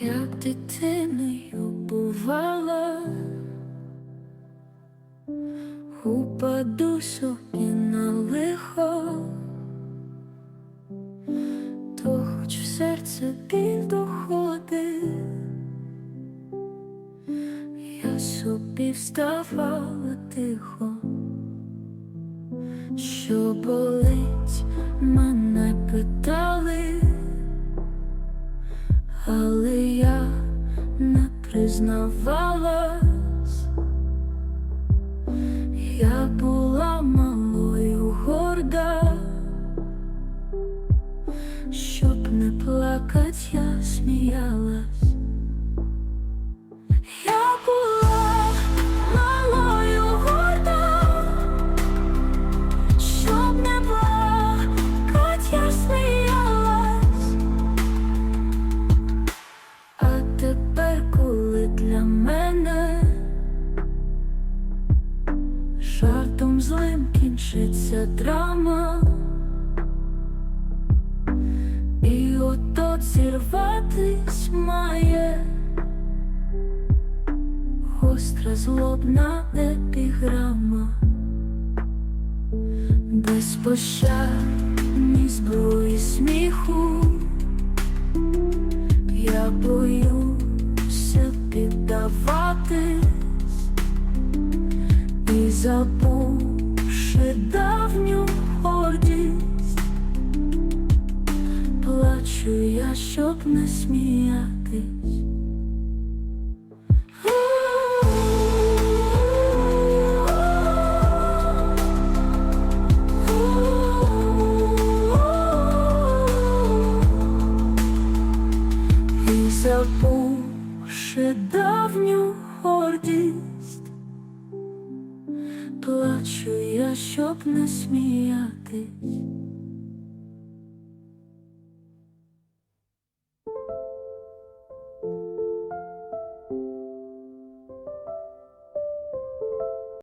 як дитиною бувала, упаду собі на лихо, то хоч в серце біль доходить, я собі вставала тихо, що болить, мене питали признавалась, я була злим кінчиться драма, і от зірватись має гостра злобна епіграма, без пощад, ні зброї сміху. Я боюся піддаватись і давню гордість, плачу я, щоб не сміятись. І забувши давню щоб не сміятись.